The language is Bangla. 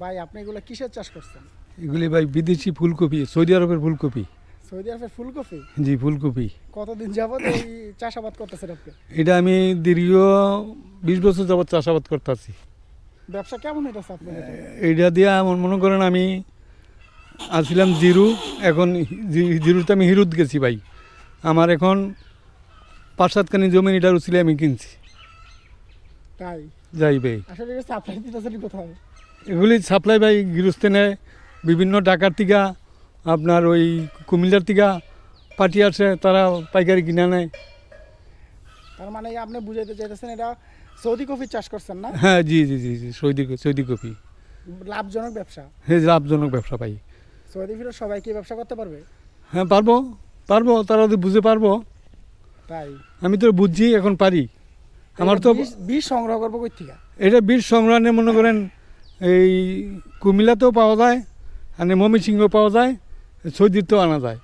ভাই আপনি এগুলো কিসের চাষ করছেন? এগুলি ভাই বিদেশি ফুলকপি সৌদি আরবের ফুলকপি। সৌদি আরবের ফুলকপি? জি ফুলকপি। কতদিন যাবত এই চাষাবাদ করতেছেন আপনি? এটা আমি দীর্ঘ বিশ বছর যাবৎ চাষাবাদ করতেছি। ব্যবসা কেমন হইতেছে আপনার এটা? দিয়ে আমার মনে করেন আমি আসছিলাম জিরু এখন জিরুতে আমি হিরুত গেছি ভাই। আমার এখন পাঁচ সাতখানি জমি এটার উচিলে আমি কিনছি। তাই? যাই ভাই। আসলে এটা সাপ্লাই দিতেছেন কোথায়? এগুলি সাপ্লাই বাই গৃহস্থে নেয়। বিভিন্ন টাকার টিকা আপনার ওই কুমিল্লার টিকা পার্টি আছে তারা পাইকারি কিনে নেয় তার মানে আপনি বুঝাইতে চাইতেছেন এটা সৌদি কফি চাষ করছেন না? হ্যাঁ জি জি জি জি সৌদি সৌদি কপি লাভজনক ব্যবসা? হ্যাঁ লাভজনক ব্যবসা পাই সৌদি ফিরে সবাই কি ব্যবসা করতে পারবে? হ্যাঁ পারব পারব তারা যদি বুঝে পারব। তাই? আমি তো বুঝছি এখন পারি। আমার তো বীজ- বীজ সংগ্রহ করব কই থেকে? এটা বীর সংগ্রহণে মনে করেন এই কুমিল্লাতেও পাওয়া যায় আর ময়মনসিংহ পাওয়া যায় সৌদিতেও আনা যায়।